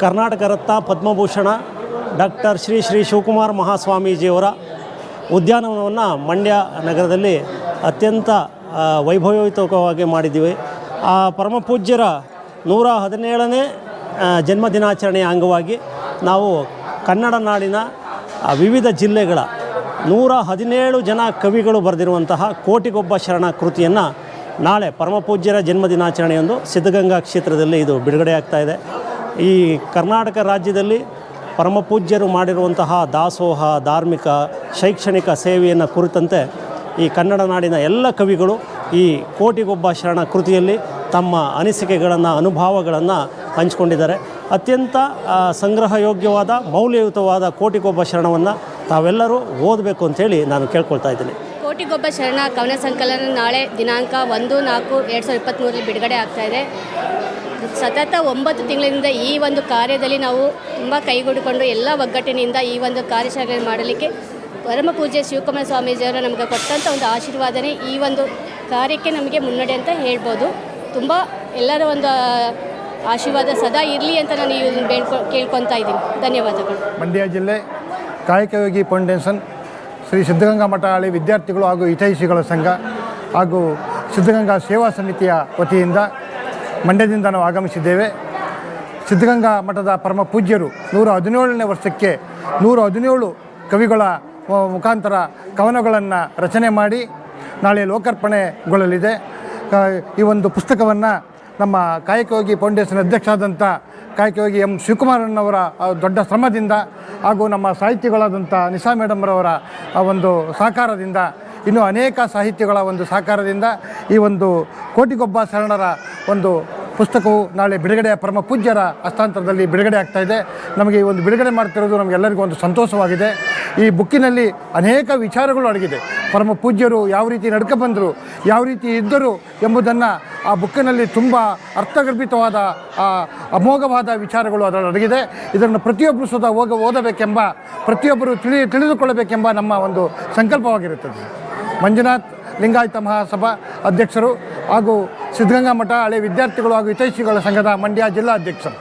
Karnataka Ratna Padma Bhushan doctor Shri Shri Shivakumar ಮಹಾಸ್ವಾಮೀಜಿಯವರ ಉದ್ಯಾನವನವನ್ನು ಮಂಡ್ಯ ನಗರದಲ್ಲಿ ಅತ್ಯಂತ ವೈಭವಯುತವಾಗಿ ಮಾಡಿದ್ದೀವಿ. ಆ ಪರಮಪೂಜ್ಯರ ನೂರ ಹದಿನೇಳನೇ ಜನ್ಮದಿನಾಚರಣೆಯ ಅಂಗವಾಗಿ ನಾವು ಕನ್ನಡ ನಾಡಿನ ವಿವಿಧ ಜಿಲ್ಲೆಗಳ ನೂರ ಹದಿನೇಳು ಜನ ಕವಿಗಳು ಬರೆದಿರುವಂತಹ ಕೋಟಿಗೊಬ್ಬ ಶರಣ ಕೃತಿಯನ್ನು ನಾಳೆ ಪರಮಪೂಜ್ಯರ ಜನ್ಮದಿನಾಚರಣೆಯೊಂದು ಸಿದ್ಧಗಂಗಾ ಕ್ಷೇತ್ರದಲ್ಲಿ ಇದು ಬಿಡುಗಡೆ ಆಗ್ತಾ ಇದೆ. ಈ ಕರ್ನಾಟಕ ರಾಜ್ಯದಲ್ಲಿ ಪರಮಪೂಜ್ಯರು ಮಾಡಿರುವಂತಹ ದಾಸೋಹ, ಧಾರ್ಮಿಕ, ಶೈಕ್ಷಣಿಕ ಸೇವೆಯನ್ನು ಕುರಿತಂತೆ ಈ ಕನ್ನಡ ನಾಡಿನ ಎಲ್ಲ ಕವಿಗಳು ಈ ಕೋಟಿಗೊಬ್ಬ ಶರಣ ಕೃತಿಯಲ್ಲಿ ತಮ್ಮ ಅನಿಸಿಕೆಗಳನ್ನು, ಅನುಭವಗಳನ್ನು ಹಂಚಿಕೊಂಡಿದ್ದಾರೆ. ಅತ್ಯಂತ ಸಂಗ್ರಹಯೋಗ್ಯವಾದ, ಮೌಲ್ಯಯುತವಾದ ಕೋಟಿಗೊಬ್ಬ ಶರಣವನ್ನು ತಾವೆಲ್ಲರೂ ಓದಬೇಕು ಅಂತೇಳಿ ನಾನು ಕೇಳ್ಕೊಳ್ತಾ ಇದ್ದೀನಿ. ಕೋಟಿಗೊಬ್ಬ ಶರಣ ಕವನ ಸಂಕಲನ ನಾಳೆ ದಿನಾಂಕ ಒಂದು ನಾಲ್ಕು ಎರಡು ಸಾವಿರದ ಇಪ್ಪತ್ತ್ಮೂರಲ್ಲಿ ಬಿಡುಗಡೆ ಆಗ್ತಾ ಇದೆ. ಸತತ ಒಂಬತ್ತು ತಿಂಗಳಿಂದ ಈ ಒಂದು ಕಾರ್ಯದಲ್ಲಿ ನಾವು ತುಂಬ ಕೈಗೂಡಿಕೊಂಡು ಎಲ್ಲ ಒಗ್ಗಟ್ಟಿನಿಂದ ಈ ಒಂದು ಕಾರ್ಯಶಾಲೆ ಮಾಡಲಿಕ್ಕೆ ಪರಮ ಪೂಜೆ ಶಿವಕುಮಾರ ಸ್ವಾಮೀಜಿಯವರು ನಮಗೆ ಕೊಟ್ಟಂಥ ಒಂದು ಆಶೀರ್ವಾದನೇ ಈ ಒಂದು ಕಾರ್ಯಕ್ಕೆ ನಮಗೆ ಮುನ್ನಡೆ ಅಂತ ಹೇಳ್ಬೋದು. ತುಂಬ ಎಲ್ಲರ ಒಂದು ಆಶೀರ್ವಾದ ಸದಾ ಇರಲಿ ಅಂತ ನಾನು ಈ ಬೇಡ್ಕೊ ಕೇಳ್ಕೊತಾ ಇದ್ದೀನಿ. ಧನ್ಯವಾದಗಳು. ಮಂಡ್ಯ ಜಿಲ್ಲೆ ಕಾಯಕಯೋಗಿ ಫೌಂಡೇಶನ್ ಶ್ರೀ ಸಿದ್ಧಗಂಗಾ ಮಠ ಹಳ್ಳಿ ವಿದ್ಯಾರ್ಥಿಗಳು ಹಾಗೂ ಹಿತೈಷಿಗಳ ಸಂಘ ಹಾಗೂ ಸಿದ್ಧಗಂಗಾ ಸೇವಾ ಸಮಿತಿಯ ವತಿಯಿಂದ ಮಂಡ್ಯದಿಂದ ನಾವು ಆಗಮಿಸಿದ್ದೇವೆ. ಸಿದ್ಧಗಂಗಾ ಮಠದ ಪರಮ ಪೂಜ್ಯರು ನೂರ ಹದಿನೇಳನೇ ವರ್ಷಕ್ಕೆ ನೂರ ಹದಿನೇಳು ಕವಿಗಳ ಮುಖಾಂತರ ಕವನಗಳನ್ನು ರಚನೆ ಮಾಡಿ ನಾಳೆ ಲೋಕಾರ್ಪಣೆಗೊಳ್ಳಲಿದೆ. ಈ ಒಂದು ಪುಸ್ತಕವನ್ನು ನಮ್ಮ ಕಾಯಕಯೋಗಿ ಫೌಂಡೇಶನ್ ಅಧ್ಯಕ್ಷರಾದಂಥ ಕಾಯಕಯೋಗಿ ಎಂ ಆ, ದೊಡ್ಡ ಶ್ರಮದಿಂದ ಹಾಗೂ ನಮ್ಮ ಸಾಹಿತ್ಯಗಳಾದಂಥ ನಿಶಾ ಮೇಡಮ್ರವರ ಆ, ಒಂದು ಸಹಕಾರದಿಂದ, ಇನ್ನು ಅನೇಕ ಸಾಹಿತ್ಯಗಳ ಒಂದು ಸಹಕಾರದಿಂದ ಈ ಒಂದು ಕೋಟಿಗೊಬ್ಬ ಶರಣರ ಒಂದು ಪುಸ್ತಕವು ನಾಳೆ ಬಿಡುಗಡೆ ಪರಮ ಪೂಜ್ಯರ ಹಸ್ತಾಂತರದಲ್ಲಿ ಬಿಡುಗಡೆ ಆಗ್ತಾ ಇದೆ. ನಮಗೆ ಈ ಒಂದು ಬಿಡುಗಡೆ ಮಾಡ್ತಿರೋದು ನಮಗೆಲ್ಲರಿಗೂ ಒಂದು ಸಂತೋಷವಾಗಿದೆ. ಈ ಬುಕ್ಕಿನಲ್ಲಿ ಅನೇಕ ವಿಚಾರಗಳು ಅಡಗಿದೆ. ಪರಮ ಪೂಜ್ಯರು ಯಾವ ರೀತಿ ನಡ್ಕ ಬಂದರು, ಯಾವ ರೀತಿ ಇದ್ದರು ಎಂಬುದನ್ನು ಆ ಬುಕ್ಕಿನಲ್ಲಿ ತುಂಬ ಅರ್ಥಗರ್ಭಿತವಾದ, ಆ ಅಮೋಘವಾದ ವಿಚಾರಗಳು ಅದರಲ್ಲಿ ಅಡಗಿದೆ. ಇದನ್ನು ಪ್ರತಿಯೊಬ್ಬರು ಸುದ ಹೋಗ ಓದಬೇಕೆಂಬ, ಪ್ರತಿಯೊಬ್ಬರು ತಿಳಿ ತಿಳಿದುಕೊಳ್ಳಬೇಕೆಂಬ ನಮ್ಮ ಒಂದು ಸಂಕಲ್ಪವಾಗಿರುತ್ತದೆ. ಮಂಜುನಾಥ್ ಲಿಂಗಾಯತ ಮಹಾಸಭಾ ಅಧ್ಯಕ್ಷರು ಹಾಗೂ ಸಿದ್ಧಗಂಗಾ ಮಠ ಹಳೆ ವಿದ್ಯಾರ್ಥಿಗಳು ಹಾಗೂ ಹಿತೈಷಿಗಳ ಸಂಘದ ಮಂಡ್ಯ ಜಿಲ್ಲಾ ಅಧ್ಯಕ್ಷರು.